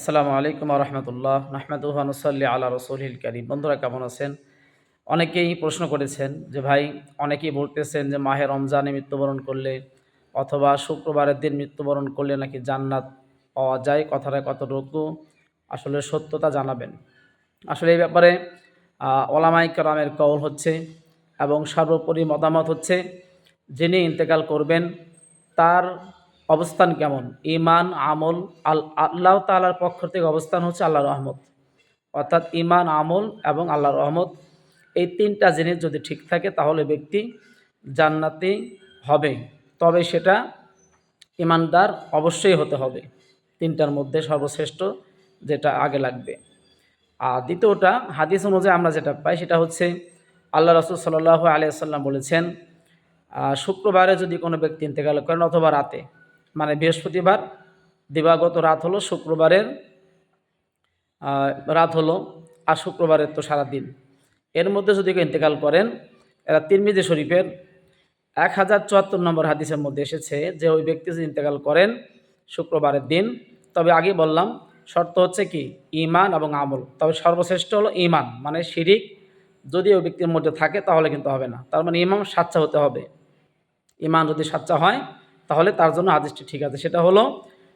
আসসালামু আলাইকুম রহমতুল্লাহ নাহমেদুহানুসাল্লি আল্লাহ রসুলহিল করিম। বন্ধুরা, কেমন আছেন? অনেকেই প্রশ্ন করেছেন যে, ভাই, অনেকেই বলতেছেন যে, মাহে রমজানে মৃত্যুবরণ করলে অথবা শুক্রবারের দিন মৃত্যুবরণ করলে নাকি জান্নাত পাওয়া যায়? কথাটা কতটুকু আসলে সত্যতা জানাবেন। আসলে এই ব্যাপারে ওলামাই কালামের কৌল হচ্ছে এবং সর্বোপরি মতামত হচ্ছে, যিনি ইন্তেকাল করবেন, তার অবস্থান কেমন? ইমান আমল, আল, আল্লাহ তালার পক্ষ থেকে অবস্থান হচ্ছে আল্লাহ রহমত। অর্থাৎ ইমান আমল এবং আল্লাহ রহমত এই তিনটা জিনিস যদি ঠিক থাকে তাহলে ব্যক্তি জান্নাতি হবে। তবে সেটা ইমানদার অবশ্যই হতে হবে। তিনটার মধ্যে সর্বশ্রেষ্ঠ যেটা আগে লাগবে। আর দ্বিতীয়টা হাদিস অনুযায়ী আমরা যেটা পাই সেটা হচ্ছে আল্লাহ রসুল সাল্লাহ আলিয়াল্লাম বলেছেন শুক্রবারে যদি কোনো ব্যক্তি ইন্তেকাল করেন অথবা রাতে মানে বৃহস্পতিবার, দিবাগত রাত হলো শুক্রবারের রাত হলো, আর শুক্রবারের তো সারা দিন এর মধ্যে যদি কেউ ইন্তেকাল করেন, এরা তিরমিজি শরীফের এক হাজার চুয়াত্তর নম্বর হাদিসের মধ্যে এসেছে যে ওই ব্যক্তি যদি ইন্তেকাল করেন শুক্রবারের দিন, তবে আগে বললাম, শর্ত হচ্ছে কি? ইমান এবং আমল। তবে সর্বশ্রেষ্ঠ হলো ইমান মানে শিরিক। যদি ওই ব্যক্তির মধ্যে থাকে, তাহলে কিন্তু হবে না। তার মানে ইমাম সাচ্চা হতে হবে। ইমান যদি সাচ্চা হয় তাহলে তার জন্য হাদিসটি ঠিক আছে। সেটা হলো,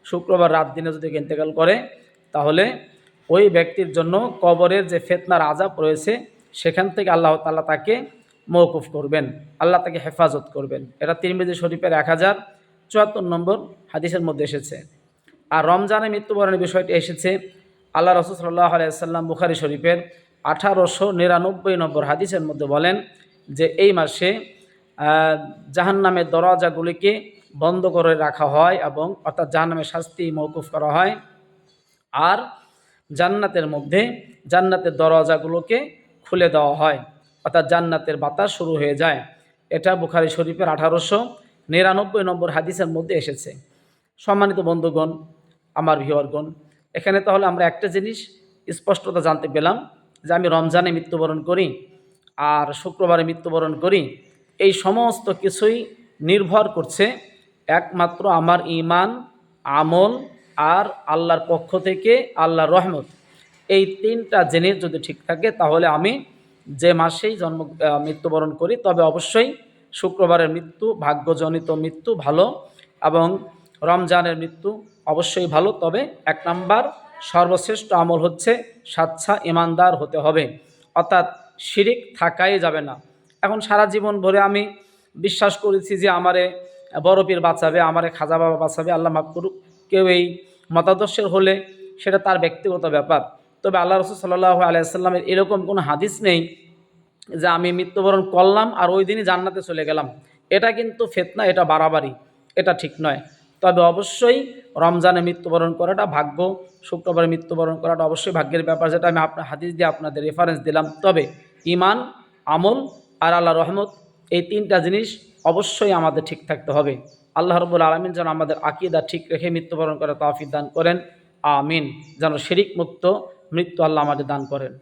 শুক্রবার রাত দিনে যদি ইন্তেকাল করে, তাহলে ওই ব্যক্তির জন্য কবরের যে ফেতনার আজাব রয়েছে, সেখান থেকে আল্লাহ তাল্লাহ তাকে মৌকুফ করবেন, আল্লাহ তাকে হেফাজত করবেন। এটা তিরমিজি শরীফের এক হাজার চুয়াত্তর নম্বর হাদিসের মধ্যে এসেছে। আর রমজানে মৃত্যুবরণের বিষয়টি এসেছে, আল্লাহ রসুল সাল্লাহ আলাইসাল্লাম বুখারি শরীফের আঠারোশো নিরানব্বই নম্বর হাদিসের মধ্যে বলেন যে, এই মাসে জাহান্নামের দরজাগুলিকে বন্ধ করে রাখা হয় এবং অর্থাৎ জাহান্নামের শাস্তি মৌকুফ করা হয়। আর জান্নাতের মধ্যে জান্নাতের দরজাগুলোকে খুলে দেওয়া হয়। অর্থাৎ জান্নাতের বাতাস শুরু হয়ে যায়। এটা বুখারি শরীফের আঠারোশো নিরানব্বই নম্বর হাদিসের মধ্যে এসেছে। সম্মানিত বন্ধুগণ, আমার ভিওয়ারগণ এখানে তাহলে আমরা একটা জিনিস স্পষ্টতা জানতে পেলাম যে আমি রমজানে মৃত্যুবরণ করি আর শুক্রবারে মৃত্যুবরণ করি। এই সমস্ত কিছুই নির্ভর করছে একমাত্র আমার ইমান আমল আর আল্লাহর পক্ষ থেকে আল্লাহর রহমত। এই তিনটা জিনিস যদি ঠিক থাকে, তাহলে আমি যে মাসেই জন্ম মৃত্যুবরণ করি, তবে অবশ্যই শুক্রবারের মৃত্যু, ভাগ্যজনিত মৃত্যু ভালো এবং রমজানের মৃত্যু অবশ্যই ভালো। তবে এক নাম্বার, সর্বশ্রেষ্ঠ আমল হচ্ছে স্বাচ্ছা ইমানদার হতে হবে। অর্থাৎ শিরিক থাকাই যাবে না। এখন সারা জীবন ভরে আমি বিশ্বাস করেছি যে আমারে বরফির বাঁচাবে, আমারে খাজা বাবা বাঁচাবে, আল্লাহ মাফ করুক। কেউ এই মতাদর্শের হলে সেটা তার ব্যক্তিগত ব্যাপার। তবে আল্লাহ রসুল সাল্লাহ আলাইসাল্লামের এরকম কোনো হাদিস নেই যে আমি মৃত্যুবরণ করলাম আর ওই দিনই জান্নাতে চলে গেলাম। এটা কিন্তু ফেতনা, এটা বাড়াবাড়ি, এটা ঠিক নয়। তবে অবশ্যই রমজানে মৃত্যুবরণ করাটা ভাগ্য, শুক্রবারে মৃত্যুবরণ করাটা অবশ্যই ভাগ্যের ব্যাপার যেটা আমি আপনার হাদিস দিয়ে আপনাদের রেফারেন্স দিলাম। তবে ইমান আমল আর আল্লাহ রহমত এই তিনটা জিনিস অবশ্যই আমাদের ঠিক থাকতে হবে। আল্লাহ রবুল আলমিন যেন আমাদের আকিদা ঠিক রেখে মৃত্যুবরণ করে তাফিদ দান করেন। আমিন। যেন শিরিক মুক্ত মৃত্যু আল্লাহ আমাদের দান করেন।